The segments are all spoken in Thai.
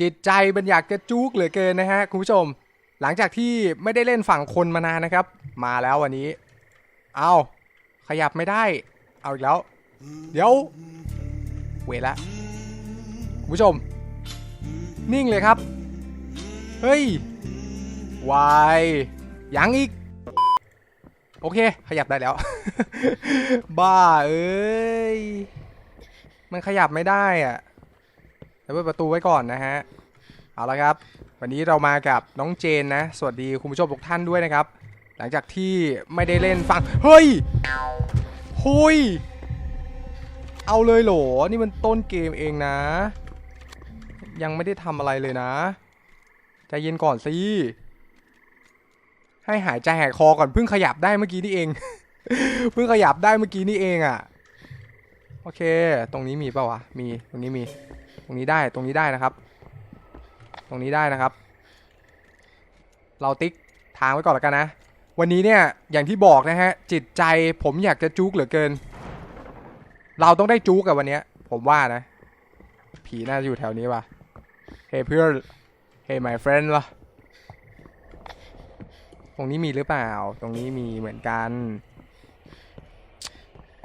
จิตใจมันอยากจะจุกเหลือเกินนะฮะคุณผู้ชม หลังจากที่ไม่ได้เล่นฝั่งคนมานานนะครับ มาแล้ววันนี้ เอาขยับไม่ได้ เอาอีกแล้ว เดี๋ยว เวละคุณผู้ชม นิ่งเลยครับ เฮ้ยวายยังอีก โอเค ขยับได้แล้ว บ้าเอ้ย มันขยับไม่ได้อะ เดี๋ยวเปิดประตูไว้ก่อนนะฮะ เอาละครับ วันนี้เรามากับน้องเจนนะ สวัสดีคุณผู้ชมทุกท่านด้วยนะครับ หลังจากที่ไม่ได้เล่นฟัง เฮ้ยหุยเอาเลยเหรอนี่มันต้นเกมเองนะ ยังไม่ได้ทำอะไรเลยนะ ใจเย็นก่อนสิ ให้หายใจหายคอก่อนเพิ่งขยับได้เมื่อกี้นี่เอง เพิ่งขยับได้เมื่อกี้นี่เองอะ่ะ โอเค ตรงนี้มีเปล่าวะ มี ตรงนี้มี รงนี้ได้ตรงนี้ได้นะครับ ตรงนี้ได้นะครับ เราติ๊กทางไว้ก่อนแล้วกันนะ วันนี้เนี่ยอย่างที่บอกนะฮะจิตใจผมอยากจะจุกเหลือเกิน เราต้องได้จุกกับวันนี้ผมว่านะ ผีน่าจะอยู่แถวนี้ว่ะเฮ้เพื่อนเฮ้ my friend ล่ะตรงนี้มีหรือเปล่า ตรงนี้มีเหมือนกัน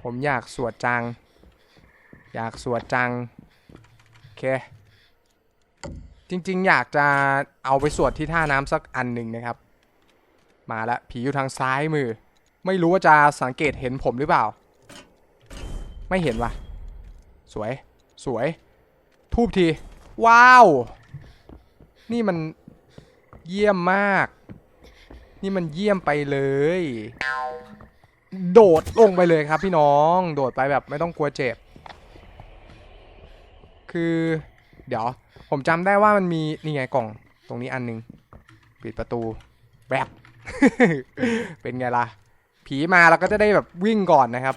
ผมอยากสวดจัง อยากสวดจัง จริงๆ อยากจะเอาไปสวดที่ท่าน้ำสักอันหนึ่งนะครับ มาล้วผีอยู่ทางซ้ายมือ ไม่รู้ว่าจะสังเกตเห็นผมหรือเปล่า ไม่เห็นว่ะ สวย สวย ทูบที ว้าว นี่มันเยี่ยมมาก นี่มันเยี่ยมไปเลย โดดลงไปเลยครับพี่น้อง โดดไปแบบไม่ต้องกลัวเจ็บ คือ เดี๋ยว ผมจำได้ว่ามันมีนี่ไงกล่อง ตรงนี้อันหนึง ปิดประตูแบบเป็นไงล่ะ ผีมาเราก็จะได้แบบวิ่งก่อนนะครับ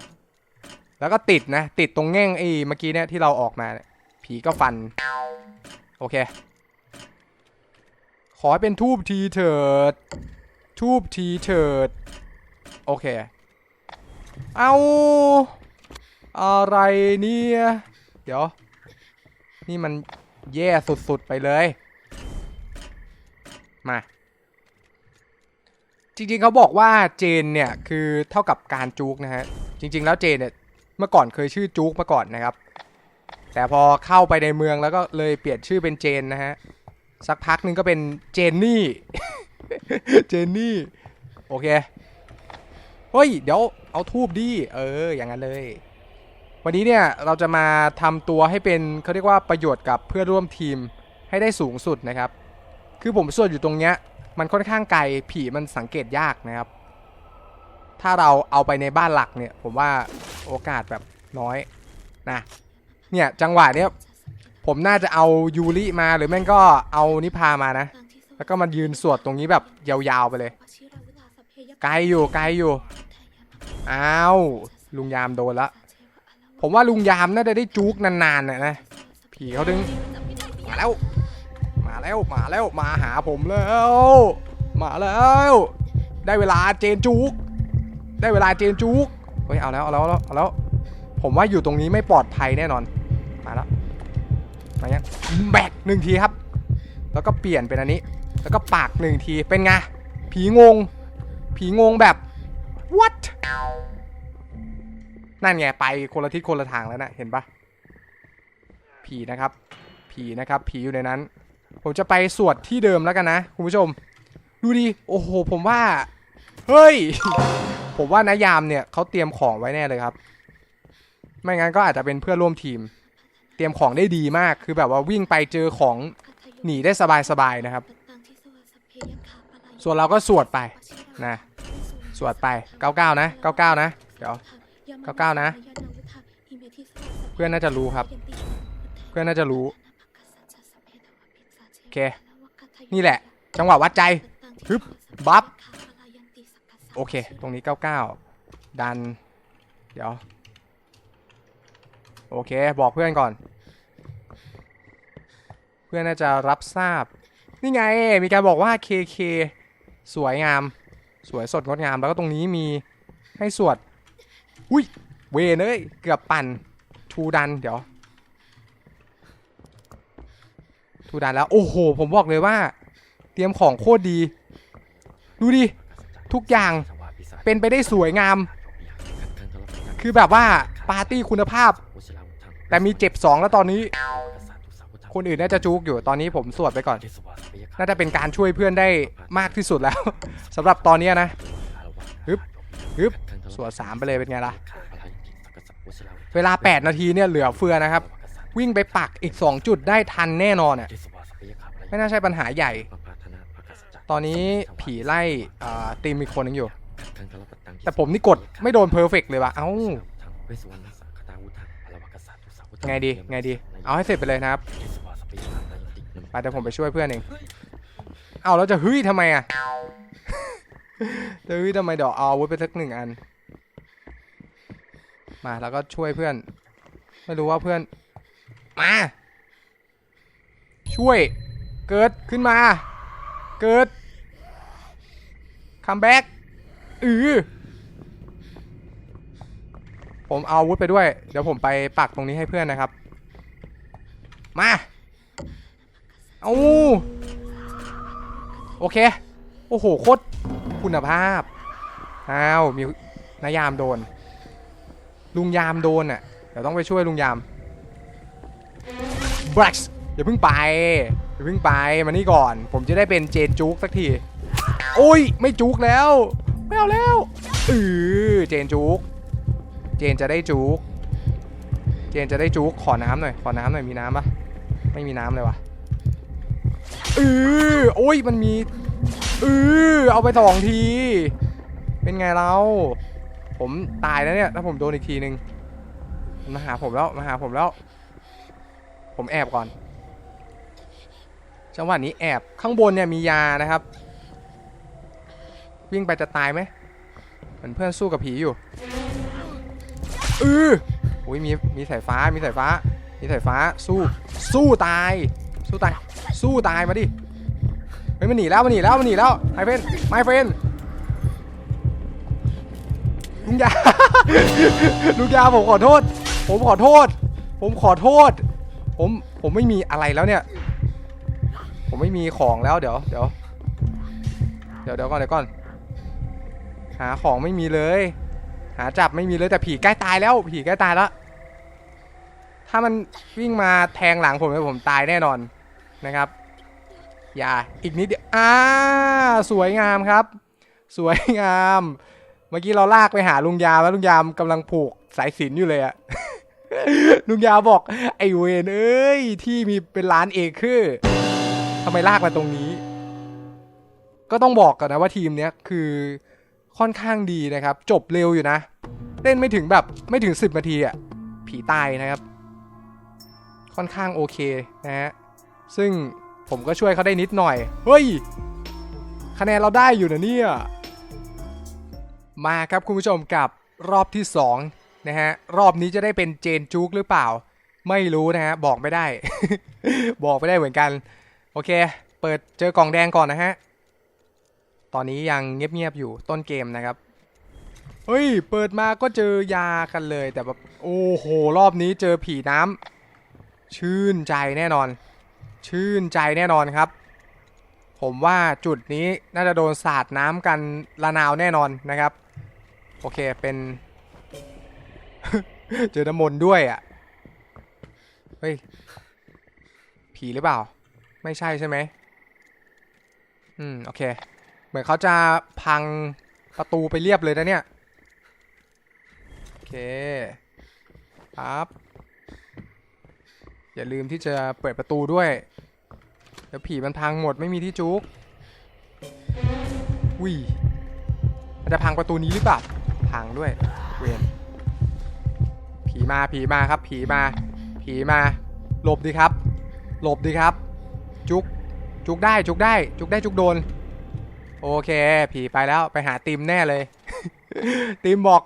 แล้วก็ติดนะ ติดตรงแง่งไอ้เมื่อกี้เนี่ยที่เราออกมา ผีก็ฟัน โอเค ขอให้เป็นทูบทีเถิด ทูบทีเถิด โอเค เอา อะไรเนี่ย เดี๋ยว นี่มันแย่สุดๆไปเลย มา จริงๆเขาบอกว่าเจนเนี่ยคือเท่ากับการจุกนะฮะ จริง ๆ แล้วเจนเนี่ยเมื่อก่อนเคยชื่อจุกมาก่อนนะครับ แต่พอเข้าไปในเมืองแล้วก็เลยเปลี่ยนชื่อเป็นเจนนะฮะ สักพักนึงก็เป็นเจนนี่ เจนนี่ โอเค เฮ้ย เดี๋ยวเอาทูบดิเออ อย่างนั้นเลย วันนี้เนี่ยเราจะมาทำตัวให้เป็นเขาเรียกว่าประโยชน์กับเพื่อร่วมทีมให้ได้สูงสุดนะครับ คือผมส่วนอยู่ตรงเนี้ยมันค่อนข้างไกลผีมันสังเกตยากนะครับ ถ้าเราเอาไปในบ้านหลักเนี่ย ผมว่าโอกาสแบบน้อยนะเนี่ยจังหวะเนี้ยผมน่าจะเอายูริมาหรือแม่งก็เอานิพามานะ แล้วก็มายืนสวดตรงนี้แบบยาวๆไปเลย ไกลอยู่ไกลอยู่อ้าวลุงยามโดนละ ผมว่าลุงยามน่าจะได้จุกนานๆน่ะนะผีเขาดึงมาแล้ว มาแล้วมาแล้วมาหาผมแล้ว มาแล้ว ได้เวลาเจนจุก ได้เวลาเจนจุกเฮ้ยเอาแล้วเอาแล้วเอาแล้วเอาแล้ว ผมว่าอยู่ตรงนี้ไม่ปลอดภัยแน่นอน มาแล้วมายังแบกหนึ่งทีครับ แล้วก็เปลี่ยนเป็นอันนี้ แล้วก็ปากหนึ่งทีเป็นไงผีงง ผีงงแบบ what นั่นไงไปคนละทิศคนละทางแล้วนะเห็นปะผีนะครับ ผีนะครับ ผีอยู่ในนั้น ผมจะไปสวดที่เดิมแล้วกันนะคุณผู้ชม ดูดิโอ้โห ผมว่า เฮ้ย ผมว่านายามเนี่ยเขาเตรียมของไว้แน่เลยครับ ไม่งั้นก็อาจจะเป็นเพื่อนร่วมทีม เตรียมของได้ดีมากคือแบบว่าวิ่งไปเจอของหนีได้สบายๆนะครับ ส่วนเราก็สวดไปนะสวดไป 99 นะ 99 นะ เดี๋ยว 99นะ เพื่อนน่าจะรู้ครับ เพื่อนน่าจะรู้โอเคนี่แหละ จังหวะวัดใจฮึบบัฟโอเค ตรงนี้99ดัน เดี๋ยว โอเค บอกเพื่อนก่อน เพื่อนน่าจะรับทราบ นี่ไง มีการบอกว่า KK สวยงาม สวยสดงดงาม แล้วก็ตรงนี้มีให้สวด อุ้ย เวเนยเกือบปั่นทูดัน เดี๋ยว ทูดานแล้ว โอ้โห ผมบอกเลยว่า เตรียมของโคตรดี ดูดิ ทุกอย่างเป็นไปได้สวยงาม คือแบบว่า ปาร์ตี้คุณภาพ แต่มีเจ็บสองแล้วตอนนี้ คนอื่นน่าจะจุกอยู่ตอนนี้ผมสวดไปก่อน น่าจะเป็นการช่วยเพื่อนได้มากที่สุดแล้วสำหรับตอนนี้นะ ฮึบสวดสามไปเลยเป็นไงล่ะ เวลา 8 นาทีเนี่ยเหลือเฟือนะครับ วิ่งไปปักอีก 2 จุดได้ทันแน่นอนอะไม่น่าใช่ปัญหาใหญ่ ตอนนี้ผีไล่อ่าตีมอีกคนนึงอยู่ แต่ผมนี่กดไม่โดนเพอร์เฟกเลยว่ะ เอ้า ไงดี ไงดี เอาให้เสร็จไปเลยนะครับไปเดี๋ยวผมไปช่วยเพื่อนเอง เอาแล้วจะฮึ่ยทำไมอะ จะฮึ่ยทำไมเดี๋ยวเอาอาวุธไปสักหนึ่งอัน มาแล้วก็ช่วยเพื่อน ไม่รู้ว่าเพื่อน มา ช่วย เกิดขึ้นมา เกิดคัมแบ็กอือผมเอาอาวุธไปด้วย เดี๋ยวผมไปปักตรงนี้ให้เพื่อนนะครับ มา เอาโอเค โอ้โห โคตร คุณภาพ อ้าว มีนายามโดน ลุงยามโดนอะ เดี๋ยวต้องไปช่วยลุงยามบรักอย่าเพิ่งไป อย่าเพิ่งไป มานี่ก่อน ผมจะได้เป็นเจนจุกสักที โอ้ย ไม่จุกแล้ว ไม่เอาแล้วเออเจนจุก เจนจะได้จุก เจนจะได้จุก ขอน้ำหน่อย ขอน้ำหน่อย มีน้ำปะไม่มีน้ำเลยวะเออโอ้ย มันมี เออเอาไปสองที เป็นไงเรา ผมตายแล้วเนี่ย ถ้าผมโดนอีกทีนึงมันมาหาผมแล้ว มาหาผมแล้ว ผมแอบก่อน จังหวะนี้แอบ ข้างบนเนี่ยมียานะครับ วิ่งไปจะตายไหมเหมือนเพื่อนสู้กับผีอยู่เออโอ้ยมีมีสายฟ้า มีสายฟ้า มีสายฟ้า สู้ สู้ตาย สู้ตาย สู้ตายมาดิ ยมันหนีแล้วมันหนีแล้วมันหนีแล้วไมเฟนไมเฟนลุงยา ลุงยาผมขอโทษ ผมขอโทษ ผมขอโทษ ผมผมไม่มีอะไรแล้วเนี่ย ผมไม่มีของแล้วเดี๋ยวเดี๋ยวเดี๋ยวเดี๋ยวก่อนเดี๋ยวก่อน หาของไม่มีเลย หาจับไม่มีเลยแต่ผีใกล้ตายแล้ว ผีใกล้ตายแล้วถ้ามันวิ่งมาแทงหลังผมผมตายแน่นอนนะครับ ย่าอีกนิดเดียวอ่าสวยงามครับ สวยงาม เมื่อกี้เราลากไปหาลุงยามแล้วลุงยามกำลังผูกสายสินอยู่เลยอะลุงยาบอก ไอเวนเอ้ย ที่มีเป็นล้านเอเคอทำไมลากมาตรงนี้ ก็ต้องบอกกันนะว่าทีมเนี้ยคือค่อนข้างดีนะครับ จบเร็วอยู่นะ เล่นไม่ถึงแบบไม่ถึง 10นาทีอะผีตายนะครับ ค่อนข้างโอเคนะฮะซึ่ง ผมก็ช่วยเขาได้นิดหน่อย เฮ้ย คะแนนเราได้อยู่นะเนี่ย มาครับคุณผู้ชมกับรอบที่2นะฮะ รอบนี้จะได้เป็นเจนจุกหรือเปล่า ไม่รู้นะฮะ บอกไม่ได้ บอกไม่ได้เหมือนกัน โอเค เปิดเจอกล่องแดงก่อนนะฮะ ตอนนี้ยังเงียบๆอยู่ต้นเกมนะครับ เฮ้ย เปิดมาก็เจอยากันเลยแต่แบบ โอ้โห รอบนี้เจอผีน้ำชื่นใจแน่นอน ชื่นใจแน่นอนครับ ผมว่าจุดนี้น่าจะโดนสาดน้ำกันละนาวแน่นอนนะครับ โอเคเป็น เจอน้ำมนต์ด้วยอะ่ะ เฮ้ย ผีหรือเปล่า ไม่ใช่ใช่ไหม อืม โอเค เหมือนเขาจะพังประตูไปเรียบเลยนะเนี่ย โอเคครับ อย่าลืมที่จะเปิดประตูด้วย เดี๋ยวผีมันพังหมดไม่มีที่จุกวิมันจะพังประตูนี้หรือเปล่า พังด้วย เวนผีมาผีมาครับ ผีมา ผีมา หลบดีครับ หลบดีครับ จุก จุกได้ จุกได้ จุกได้ จุกโดน โอเค ผีไปแล้ว ไปหาติมแน่เลย ติมบอก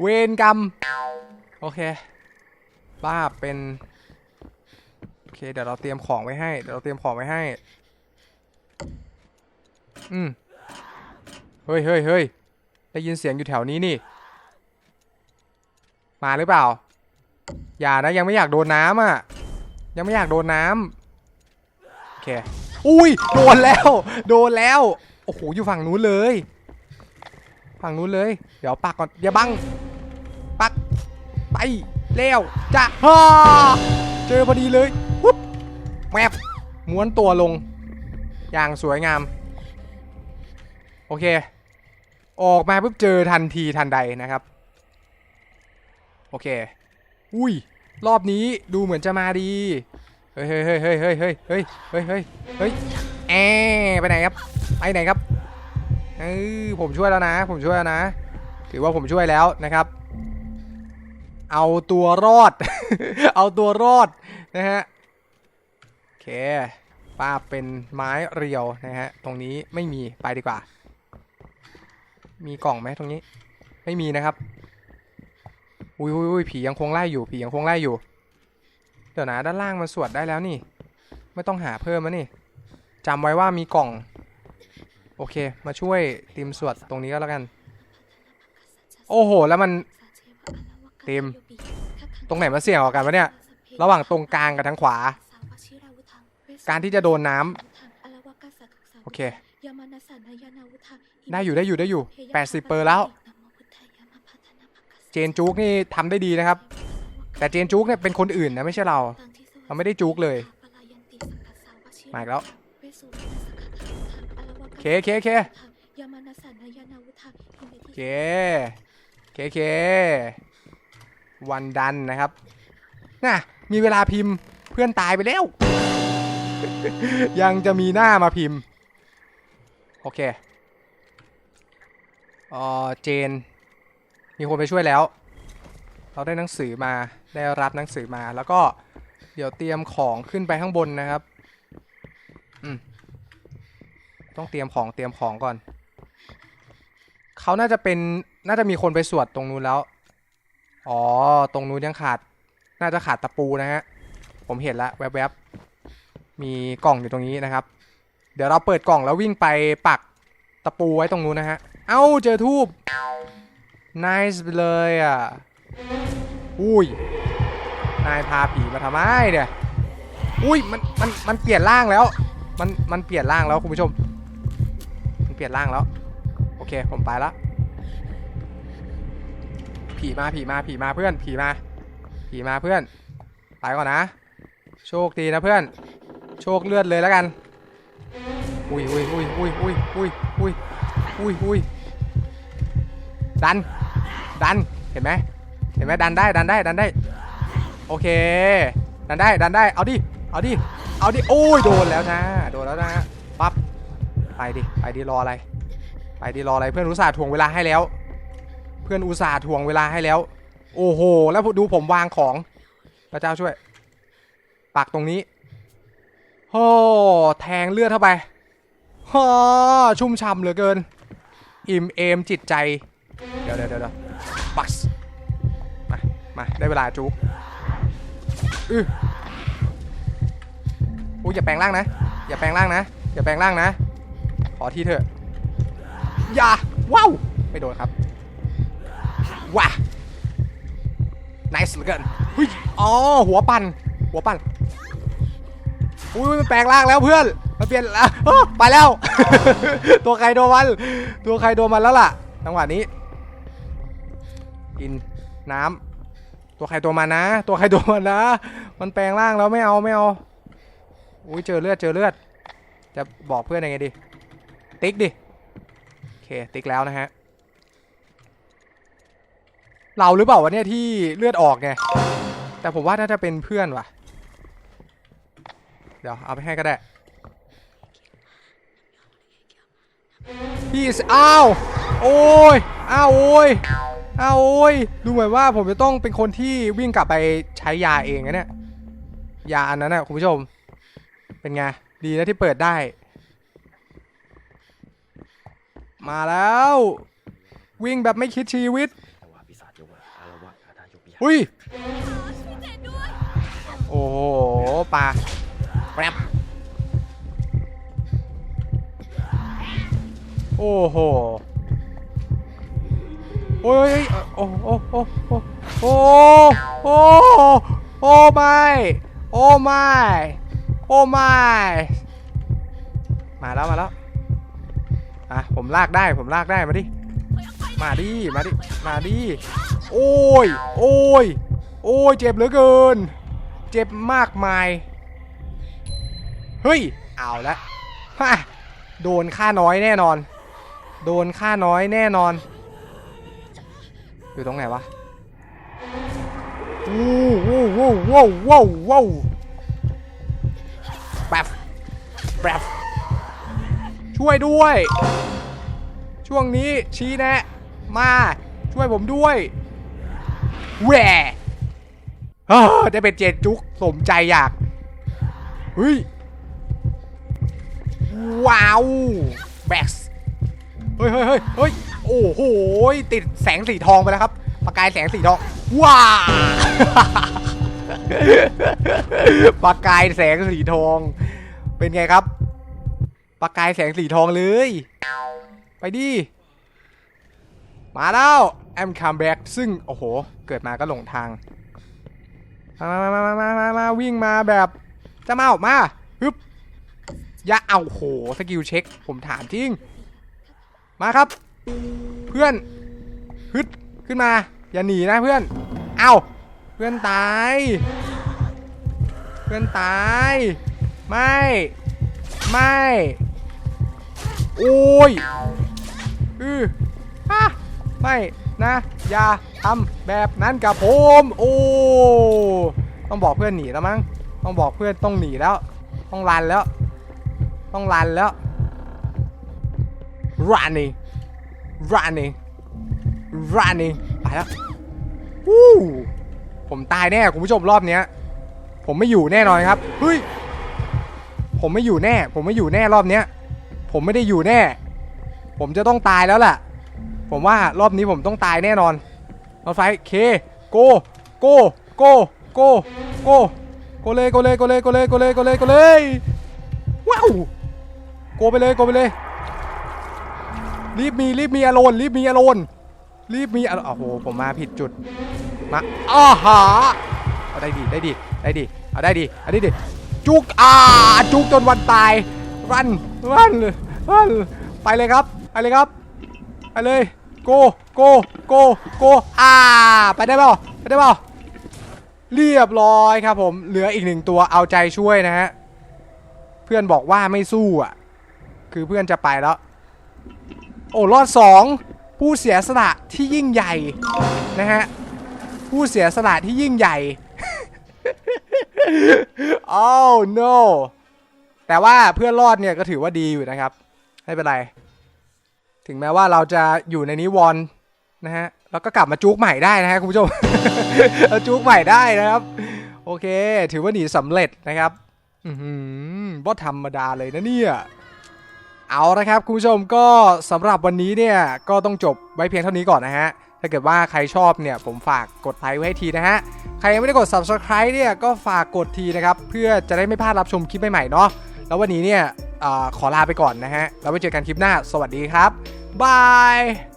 เวนกรรม โอเค บ้าเป็น เคเดี๋ยวเราเตรียมของไว้ให้เดี๋ยวเราเตรียมของไว้ให้ อืมเฮ้ยเฮ้ยเฮ้ยได้ยินเสียงอยู่แถวนี้นี่ มาหรือเปล่า อย่านะยังไม่อยากโดนน้ำอะ ยังไม่อยากโดนน้ำโอเค อุ้ยโดนแล้ว โดนแล้ว โอ้โหอยู่ฝั่งนู้นเลย ฝั่งนู้นเลย เดี๋ยวปักก่อนอย่าบัง ปัก ไปเร็วจะฮ่าเจอพอดีเลย แมบม้วนตัวลง อย่างสวยงาม โอเค ออกมาปุ๊บเจอทันทีทันใดนะครับ โอเค อุ้ย รอบนี้ดูเหมือนจะมาดี เฮ้ยเฮ้ยเฮ้ยเฮ้ยเฮ้ยเฮ้ยเฮ้ยเฮ้ยเฮ้ยเฮ้ยแอไปไหนครับ ไปไหนครับเออผมช่วยแล้วนะ ผมช่วยแล้วนะ ถือว่าผมช่วยแล้วนะครับ เอาตัวรอด เอาตัวรอดนะฮะ เคป้าเป็นไม้เรียวนะฮะ ตรงนี้ไม่มีไปดีกว่า มีกล่องไหมตรงนี้ ไม่มีนะครับ อุ้ยอุ้ยอุ้ยผียังคงไล่อยู่ ผียังคงไล่อยู่ เดี๋ยวนะด้านล่างมันสวดได้แล้วนี่ ไม่ต้องหาเพิ่มแล้วนี่จำไว้ว่ามีกล่อง โอเค มาช่วยทีมสวดตรงนี้ก็แล้วกัน โอ้โห แล้วมันต็มตรงไหนมันเสี่ยงกว่ากันวะเนี่ย ระหว่างตรงกลางกับทางขวา การที่จะโดนน้ำโอเค ได้อยู่ได้อยู่ได้อยู่ 80 เปอร์แล้ว เจนจุกนี่ทำได้ดีนะครับ แต่เจนจุกเนี่ยเป็นคนอื่นนะไม่ใช่เรา เราไม่ได้จุกเลยมาอีกแล้วเคเคเคเคเคเควันดันนะครับน่ะมีเวลาพิมพ์เพื่อนตายไปแล้ว ยังจะมีหน้ามาพิมพ์ โอเคเออเจน มีคนไปช่วยแล้ว เราได้หนังสือมาได้รับหนังสือมาแล้วก็เดี๋ยวเตรียมของขึ้นไปข้างบนนะครับอืมต้องเตรียมของเตรียมของก่อนเขาน่าจะเป็นน่าจะมีคนไปสวดตรงนู้นแล้ว อ๋อ ตรงนู้นยังขาด น่าจะขาดตะปูนะฮะ ผมเห็นแล้วแวบๆ มีกล่องอยู่ตรงนี้นะครับ เดี๋ยวเราเปิดกล่องแล้ววิ่งไปปักตะปูไว้ตรงนู้นนะฮะ เอ้าเจอทูบ nice ไปเลยอะ อุ้ย นายพาผีมาทำไมเนี่ยอุ้ยมันมันมันเปลี่ยนร่างแล้ว มันมันเปลี่ยนร่างแล้วคุณผู้ชม มันเปลี่ยนร่างแล้ว โอเคผมไปละ ผีมาผีมาผีมาเพื่อนผีมา ผีมาเพื่อน ไปก่อนนะ โชคดีนะเพื่อน โชคเลือดเลยแล้วกัน อุ้ยอุ้ยอุ้ยอุ้ยอุ้ยอุ้ยอุ้ยอุ้ยอุ้ยดัน ดัน เห็นไหมเห็นไหมดันได้ ดันได้ ดันได้ โอเค ดันได้ ดันได้ เอาดิ เอาดิ เอาดิ โอ้ย โดนแล้วนะ โดนแล้วนะ ปั๊บ ไปดิ ไปดิ รออะไร ไปดิ รออะไร เพื่อนอุตส่าห์ถ่วงเวลาให้แล้ว เพื่อนอุตส่าห์ถ่วงเวลาให้แล้ว โอ้โห แล้วดูผมวางของ พระเจ้าช่วย ปักตรงนี้ โอ้แทงเลือดเข้าไปฮ่อชุ่มฉ่ำเหลือเกิน อิ่มเอมจิตใจ เดี๋ยวเดี๋ยวเดี๋ยวบัสมา มา ได้เวลาจุกอืออุ้ยอย่าแปลงร่างนะ อย่าแปลงร่างนะ อย่าแปลงร่างนะ ขอที่เถอะ อย่า ว้าว ไม่โดนครับ ว้า nice เหลือเกินเฮ้ยอ๋อ หัวปั่น หัวปั่น อุ้ยมันแปลงร่างแล้วเพื่อนมันเปลี่ยนอะอ้อไปแล้ว ตัวใครโดนมัน ตัวใครโดนมันแล้วล่ะจังหวะนี้ กินน้ำตัวใครตัวมันนะ ตัวใครตัวมันนะ มันแปลงร่างแล้วไม่เอาไม่เอา อุ้ยเจอเลือดเจอเลือด จะบอกเพื่อนยังไงดี ติ๊กดิ โอเคติ๊กแล้วนะฮะ เราหรือเปล่าวะเนี่ยที่เลือดออกไง แต่ผมว่าน่าจะเป็นเพื่อนว่ะ ดี๋ยวเอาไปให้ก็ได้พี่อ้าวโอ้ยอ้าวโอ้ยอ้าวโอ้ยดูเหมือนว่าผมจะต้องเป็นคนที่วิ่งกลับไปใช้ยาเองนะเนี่ยยาอันนั้นนะคุณผู้ชม เป็นไงดีนะที่เปิดได้ มาแล้ว วิ่งแบบไม่คิดชีวิตอุ้ยโอ้โหปลา แป๊บโอ้โห โอ้ยโอ้โอ้โอ้โอ้โอ้โอ้โอ้ไม่โอ้ไม่โอ้ไม่มาแล้วมาแล้วอะผมลากได้ผมลากได้มาดิมาดิมาดิมาดิโอ้ยโอ้ยโอ้ยเจ็บเหลือเกิน เจ็บมากมาย เฮ้ยเอาละฮะโดนค่าน้อยแน่นอน โดนค่าน้อยแน่นอน อยู่ตรงไหนวะวู้วู้วู้วู้วู้วู้แบบแบบช่วยด้วย ช่วงนี้ชี้แนะ มาช่วยผมด้วยแหวได้เป็นเจนจุกสมใจอยากเฮ้ย ว้าวแบ็กเฮ้ยเฮ้ยเฮ้ยเฮ้ยโอ้โหติดแสงสีทองไปแล้วครับ ประกายแสงสีทองว้าประกายแสงสีทอง เป็นไงครับ ประกายแสงสีทองเลย ไปดิมาแล้วแอมคัมแบ็กซึ่ง โอ้โห เกิดมาก็หลงทาง มามามามามามามาวิ่งมาแบบจะมาออกมาฮึบ อย่าเอาโหสกิลเช็ค ผมถามจริง มาครับ เพื่อนฮึดขึ้นมา อย่าหนีนะเพื่อน เอาเพื่อนตาย เพื่อนตาย ไม่ ไม่ โอ้ยอือฮะไม่นะ อย่าทำแบบนั้นกับผม โอ้ ต้องบอกเพื่อนหนีแล้วมั้ง ต้องบอกเพื่อนต้องหนีแล้ว ต้องรันแล้ว ต้องรันแล้ว running running running ไปแล้ววู้ผมตายแน่คุณผู้ชมรอบเนี้ย ผมไม่อยู่แน่นอนครับเฮ้ยผมไม่อยู่แน่ ผมไม่อยู่แน่รอบเนี้ย ผมไม่ได้อยู่แน่ ผมจะต้องตายแล้วแหละผมว่ารอบนี้ผมต้องตายแน่นอนรถไฟเคโกโกโกโกโกโกเลยโกเลยโกเลยโกเลยโกเลยโกเลยโกเลยว้าว โกไปเลยโกไปเลย รีบมีรีบมีอารมณ์รีบมีอารมณ์รีบมีอารมณ์โอ้โหผมมาผิดจุดมาอ้าหาเอาได้ดีได้ดีได้ดีเอาได้ดีเอันนี้ดิจุกอ่าจุกจนวันตายรันรันรันไปเลยครับไปเลยครับไปเลยโกโกโกโกอ่าไปได้เปล่าไปได้เปล่าเรียบร้อยครับผมเหลืออีกหนึ่งตัวเอาใจช่วยนะฮะเพื่อนบอกว่าไม่สู้อะ คือเพื่อนจะไปแล้ว โอ้รอดสองผู้เสียสละที่ยิ่งใหญ่นะฮะผู้เสียสละที่ยิ่งใหญ่โอ้ no แต่ว่าเพื่อนรอดเนี่ยก็ถือว่าดีอยู่นะครับ ไม่เป็นไร ถึงแม้ว่าเราจะอยู่ในนิวรณ์นะฮะแล้วก็กลับมาจุกใหม่ได้นะฮะคุณผู้ชมเราจุกใหม่ได้นะครับ โอเค ถือว่าหนีสำเร็จนะครับ อือหือบอธรรมดาเลยนะเนี่ย เอาละครับคุณผู้ชมก็สำหรับวันนี้เนี่ยก็ต้องจบไว้เพียงเท่านี้ก่อนนะฮะ ถ้าเกิดว่าใครชอบเนี่ยผมฝากกดไลค์ไว้ให้ทีนะฮะ ใครยังไม่ได้กด subscribe เนี่ยก็ฝากกดทีนะครับเพื่อจะได้ไม่พลาดรับชมคลิปใหม่ๆเนาะ แล้ววันนี้เนี่ยอขอลาไปก่อนนะฮะ แล้วไปเจอกันคลิปหน้า สวัสดีครับบาย